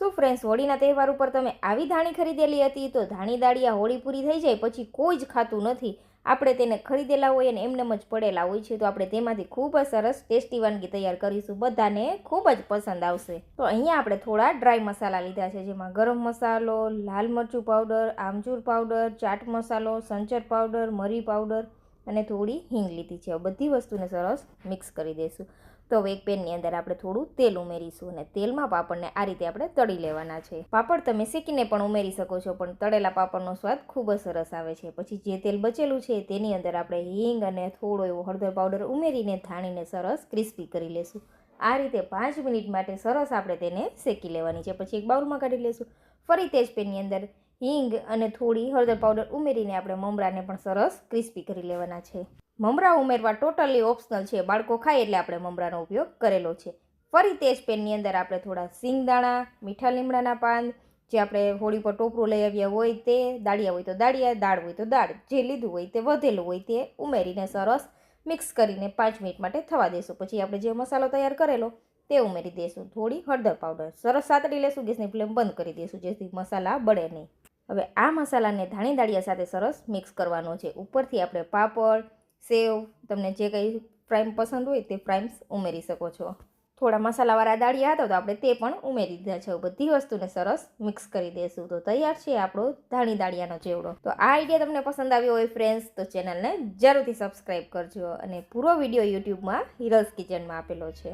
શું ફ્રેન્ડ્સ હોળીના તહેવાર ઉપર તમે આવી ધાણી ખરીદેલી હતી? તો ધાણી દાળિયા હોળી પૂરી થઈ જાય, પછી કોઈ જ ખાતું નથી. આપણે તેને ખરીદેલા હોય અને એમનેમ જ પડેલા હોય છે. તો આપણે તેમાંથી ખૂબ જ સરસ ટેસ્ટી વાનગી તૈયાર કરીશું. બધાને ખૂબ જ પસંદ આવશે. તો અહીંયા આપણે થોડા ડ્રાય મસાલા લીધા છે, જેમાં ગરમ મસાલો, લાલ મરચું પાવડર આમચૂર પાવડર ચાટ મસાલો, સંચર પાવડર મરી પાવડર અને થોડી હિંગ લીધી છે. બધી વસ્તુને સરસ મિક્સ કરી દઈશું તો હવે એક પેનની અંદર આપણે થોડું તેલ ઉમેરીશું અને તેલમાં પાપડને આ રીતે આપણે તળી લેવાના છે. પાપડ તમે શેકીને પણ ઉમેરી શકો છો, પણ તળેલા પાપડનો સ્વાદ ખૂબ જ સરસ આવે છે. પછી જે તેલ બચેલું છે તેની અંદર આપણે હિંગ અને થોડો એવો હળદર પાવડર ઉમેરીને ધાણીને સરસ ક્રિસ્પી કરી લેશું. આ રીતે પાંચ મિનિટ માટે સરસ આપણે તેને શેકી લેવાની છે. પછી એક બાઉલમાં કાઢી લેશું. ફરી તે જ પેનની અંદર હિંગ અને થોડી હળદર પાવડર ઉમેરીને આપણે મમરાને પણ સરસ ક્રિસ્પી કરી લેવાના છે. મમરા ઉમેરવા ટોટલી ઓપ્શનલ છે. બાળકો ખાય એટલે આપણે મમરાનો ઉપયોગ કરેલો છે. ફરી તે જ પેનની અંદર આપણે થોડા સિંગદાણા, મીઠા લીમડાના પાન, જે આપણે હોળી પર ટોપરું લઈ આવ્યા હોય તે, દાળિયા હોય તો દાળિયા, દાળ હોય તો દાળ, જે લીધું હોય તે વધેલું હોય તે ઉમેરીને સરસ મિક્સ કરીને પાંચ મિનિટ માટે થવા દેશું. પછી આપણે જે મસાલો તૈયાર કરેલો તે ઉમેરી દઈશું થોડી હળદર પાવડર. સરસ સાતડી લેશું. ગેસની ફ્લેમ બંધ કરી દઈશું જેથી મસાલા બળે નહીં. હવે આ મસાલાને ધાણી દાળિયા સાથે સરસ મિક્સ કરવાનો છે. ઉપરથી આપણે પાપડ, સેવ, તમને જે કંઈ ફ્રાઈમ પસંદ હોય તે ફ્રાઈમ્સ ઉમેરી શકો છો. થોડા મસાલાવાળા દાળિયા હતા તો આપણે તે પણ ઉમેરી દીધા છે. બધી વસ્તુને સરસ મિક્સ કરી દઈશું તો તૈયાર છે આપણો ધાણી દાળિયાનો ચેવડો. તો આ આઈડિયા તમને પસંદ આવ્યો હોય ફ્રેન્ડ્સ તો ચેનલને જરૂરથી સબસ્ક્રાઈબ કરજો. અને પૂરો વીડિયો યુટ્યુબમાં હિરલ્સ કિચનમાં આપેલો છે.